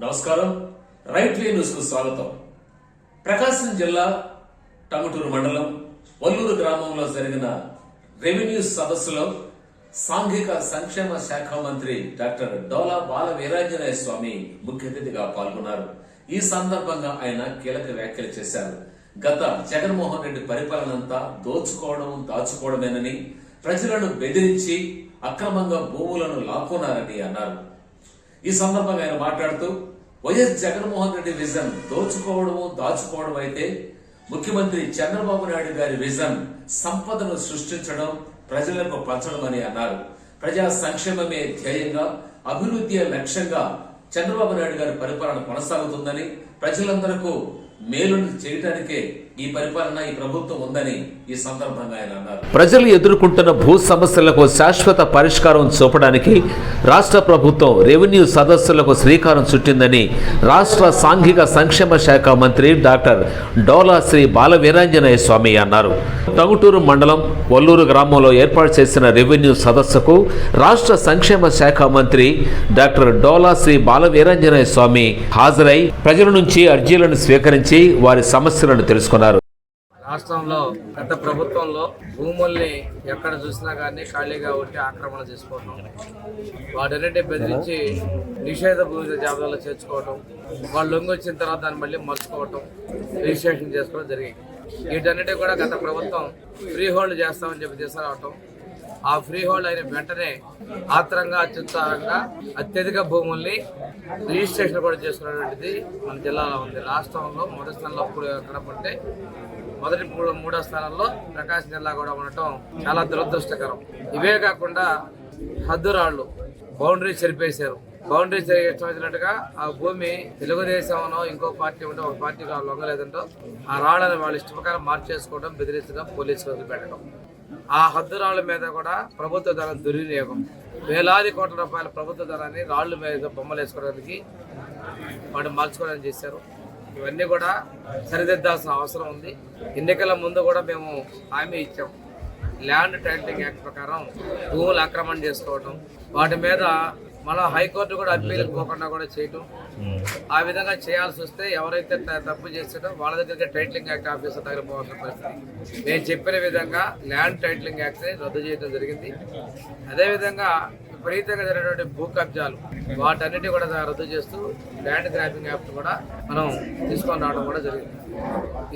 నమస్కారం. Right way న్యూస్కు స్వాగతం. ప్రకాశం జిల్లా టంగుటూరు మండలం వల్లూరు గ్రామంలో జరిగిన రెవెన్యూ సదస్సులో సాంఘిక సంక్షేమ శాఖ మంత్రి డాక్టర్ డోలా బాల వీరాంజనేయ స్వామి ముఖ్య అతిథిగా పాల్గొన్నారు. ఈ సందర్భంగా ఆయన కీలక వ్యాఖ్యలు చేశారు. గత జగన్మోహన్ రెడ్డి పరిపాలనంతా దోచుకోవడం దాచుకోవడమేనని ప్రజలను బెదిరించి అక్రమంగా భూములను లాక్కున్నారని అన్నారు. ఈ సందర్భంగా ఆయన మాట్లాడుతూ వైఎస్ జగన్మోహన్ రెడ్డి విజన్ దోచుకోవడము దాచుకోవడం అయితే ముఖ్యమంత్రి చంద్రబాబు నాయుడు గారి విజన్ సంపదను సృష్టించడం ప్రజలకు పంచడం అని అన్నారు. ప్రజా సంక్షేమమే ధ్యేయంగా అభివృద్ధి లక్ష్యంగా చంద్రబాబు నాయుడు గారి పరిపాలన కొనసాగుతుందని ప్రజలందరకు మేలును చేయటానికే ఈ పరిపాలన ఈ ప్రభుత్వం ఉందని ఈ సందర్భంగా ఆయన అన్నారు. ప్రజలు ఎదుర్కొంటున్న భూ సమస్యలకు శాశ్వత పరిష్కారం చూపడానికి రాష్ట్ర ప్రభుత్వం రెవెన్యూ సదస్సులకు శ్రీకారం చుట్టిందని రాష్ట్ర సాంఘిక సంక్షేమ శాఖ మంత్రి డాక్టర్ డోలా శ్రీ బాల వీరాంజనేయ స్వామి అన్నారు. టంగుటూరు మండలం వల్లూరు గ్రామంలో ఏర్పాటు చేసిన రెవెన్యూ సదస్సుకు రాష్ట్ర సంక్షేమ శాఖ మంత్రి డాక్టర్ డోలా శ్రీ బాల వీరాంజనేయ స్వామి హాజరై ప్రజల నుంచి అర్జీలను స్వీకరించి వారి సమస్యలను తెలుసుకున్నారు. రాష్ట్రంలో గత ప్రభుత్వంలో భూముల్ని ఎక్కడ చూసినా కానీ ఖాళీగా ఉంటే ఆక్రమణ చేసుకోవటం వాటన్నిటి బెదిరించి నిషేధ భూమి జాబితాలో చేర్చుకోవటం వాళ్ళు లొంగి వచ్చిన తర్వాత దాన్ని మళ్ళీ మర్చుకోవటం రిజిస్ట్రేషన్ చేసుకోవడం జరిగింది వీటన్నిటి కూడా గత ప్రభుత్వం ఫ్రీ హోల్డ్ చేస్తామని చెప్పి తీసుకురావటం ఆ ఫ్రీ హోల్డ్ అయిన వెంటనే ఆత్రంగా అత్యుత్సాహంగా అత్యధిక భూముల్ని రిజిస్ట్రేషన్ కూడా చేసుకున్నటువంటిది మన జిల్లాలో ఉంది. రాష్ట్రంలో మొదటి స్థానంలో ఇప్పుడు కనపడితే మొదటి మూడో మూడో స్థానంలో ప్రకాశం జిల్లా కూడా ఉండటం చాలా దురదృష్టకరం. ఇవే కాకుండా హద్దురాళ్ళు బౌండరీ చెరిపేశారు. బౌండరీ చెరిపించినట్టుగా ఆ భూమి తెలుగుదేశంలో ఇంకో పార్టీ ఉంటే ఒక పార్టీ వాళ్ళు లొంగలేదంటో ఆ రాళ్ళని వాళ్ళు ఇష్ట ప్రకారం మార్చేసుకోవడం బెదిరించడం పోలీసులు వదిలిపెట్టడం. ఆ హద్దురాళ్ళ మీద కూడా ప్రభుత్వ ధనం దుర్వినియోగం. వేలాది కోట్ల రూపాయల ప్రభుత్వ ధనాన్ని రాళ్ళ మీద బొమ్మలు వేసుకోవడానికి వాడు మార్చుకోవడానికి చేశారు. ఇవన్నీ కూడా సరిదిద్దాల్సిన అవసరం ఉంది. ఎన్నికల ముందు కూడా మేము హామీ ఇచ్చాం. ల్యాండ్ టైటిలింగ్ యాక్ట్ ప్రకారం భూములు ఆక్రమణ చేసుకోవటం వాటి మీద మన హైకోర్టు కూడా అప్పీలకు పోకుండా కూడా చేయటం. ఆ విధంగా చేయాల్సి వస్తే ఎవరైతే తప్పు చేసాడో వాళ్ళ దగ్గరికి టైటిలింగ్ యాక్ట్ ఆఫీసర్ దగ్గర పోవాల్సిన పరిస్థితి. నేను చెప్పిన విధంగా ల్యాండ్ టైటిలింగ్ యాక్ట్ రద్దు చేయడం జరిగింది. అదేవిధంగా విపరీతంగా జరిగినటువంటి భూ కబ్జాలు వాటన్నిటి కూడా రద్దు చేస్తూ ల్యాండ్ గ్రాపింగ్ యాక్ట్ కూడా మనం తీసుకొని రావడం కూడా జరిగింది.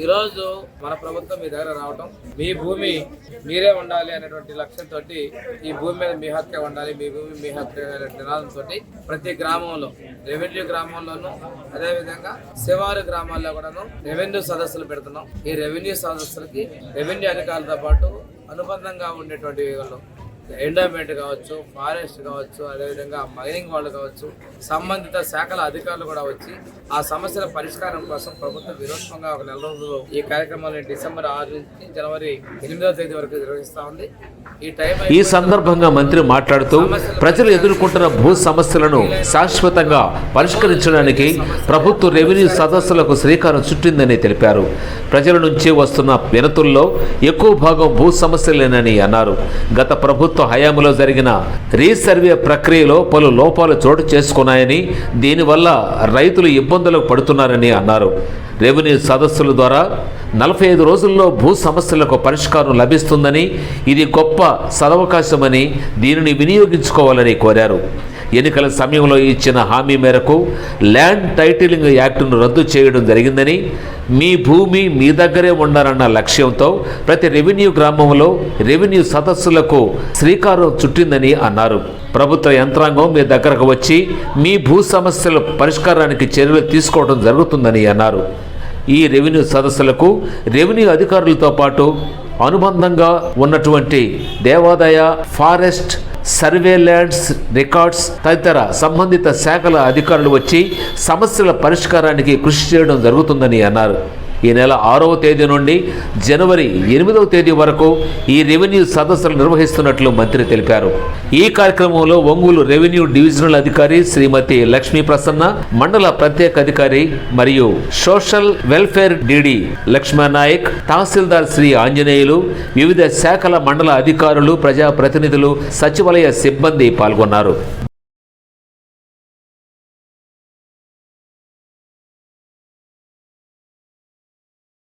ఈరోజు మన ప్రభుత్వం మీ దగ్గర రావటం మీ భూమి మీరే ఉండాలి అనేటువంటి లక్ష్యంతో ఈ భూమి మీద మీ హక్కే ఉండాలి మీ భూమి మీ హక్కే అనే ప్రతి గ్రామంలో రెవెన్యూ గ్రామంలోనూ అదేవిధంగా శివారు గ్రామాల్లో కూడాను రెవెన్యూ సదస్సులు పెడుతున్నాం. ఈ రెవెన్యూ సదస్సులకి రెవెన్యూ అధికారులతో పాటు అనుబంధంగా ఉండేటువంటి వాళ్ళు ఎండోమెంట్ కావచ్చు ఫారెస్ట్ కావచ్చు అదేవిధంగా మైనింగ్ వాళ్ళు కావచ్చు సంబంధిత శాఖల అధికారులు కూడా వచ్చి ఆ సమస్యల పరిష్కారం కోసం ప్రభుత్వం విరోధంగా ఒక నెల రోజులు ఈ కార్యక్రమాన్ని డిసెంబర్ ఆరు నుంచి జనవరి ఎనిమిదవ తేదీ వరకు నిర్వహిస్తా ఉంది. ఈ టైం ఈ సందర్భంగా మంత్రి మాట్లాడుతూ ప్రజలు ఎదుర్కొంటున్న భూ సమస్యలను శాశ్వతంగా పరిష్కరించడానికి ప్రభుత్వ రెవెన్యూ సదస్సులకు శ్రీకారం చుట్టిందని తెలిపారు. ప్రజల నుంచి వస్తున్న వినతుల్లో ఎక్కువ భాగం భూ సమస్యలేనని అన్నారు. గత ప్రభుత్వ హయాంలో జరిగిన రీసర్వే ప్రక్రియలో పలు లోపాలు చోటు చేసుకున్నాయని దీనివల్ల రైతులు ఇబ్బందులకు పడుతున్నారని అన్నారు. రెవెన్యూ సదస్సుల ద్వారా నలభై ఐదు రోజుల్లో భూ సమస్యలకు పరిష్కారం లభిస్తుందని ఇది గొప్ప సదవకాశమని దీనిని వినియోగించుకోవాలని కోరారు. ఎన్నికల సమయంలో ఇచ్చిన హామీ మేరకు ల్యాండ్ టైటిలింగ్ యాక్టును రద్దు చేయడం జరిగిందని మీ భూమి మీ దగ్గరే ఉండాలన్న లక్ష్యంతో ప్రతి రెవెన్యూ గ్రామంలో రెవెన్యూ సదస్సులకు శ్రీకారం చుట్టిందని అన్నారు. ప్రభుత్వ యంత్రాంగం మీ దగ్గరకు వచ్చి మీ భూ సమస్యల పరిష్కారానికి చర్యలు తీసుకోవడం జరుగుతుందని అన్నారు. ఈ రెవెన్యూ సదస్సులకు రెవెన్యూ అధికారులతో పాటు అనుబంధంగా ఉన్నటువంటి దేవాదాయ ఫారెస్ట్ సర్వేలెన్స్ రికార్డ్స్ తదితర సంబంధిత శాఖల అధికారులు వచ్చి సమస్యల పరిష్కారానికి కృషి చేయడం జరుగుతుందని అన్నారు. ఈ నెల ఆరవ తేదీ నుండి జనవరి ఎనిమిదవ తేదీ వరకు ఈ రెవెన్యూ సదస్సులు నిర్వహిస్తున్నట్లు మంత్రి తెలిపారు. ఈ కార్యక్రమంలో ఒంగోలు రెవెన్యూ డివిజనల్ అధికారి శ్రీమతి లక్ష్మీ ప్రసన్న మండల ప్రత్యేక అధికారి మరియు social welfare DD Lakshman Naik తహసీల్దార్ శ్రీ ఆంజనేయులు వివిధ శాఖల మండల అధికారులు ప్రజాప్రతినిధులు సచివాలయ సిబ్బంది పాల్గొన్నారు.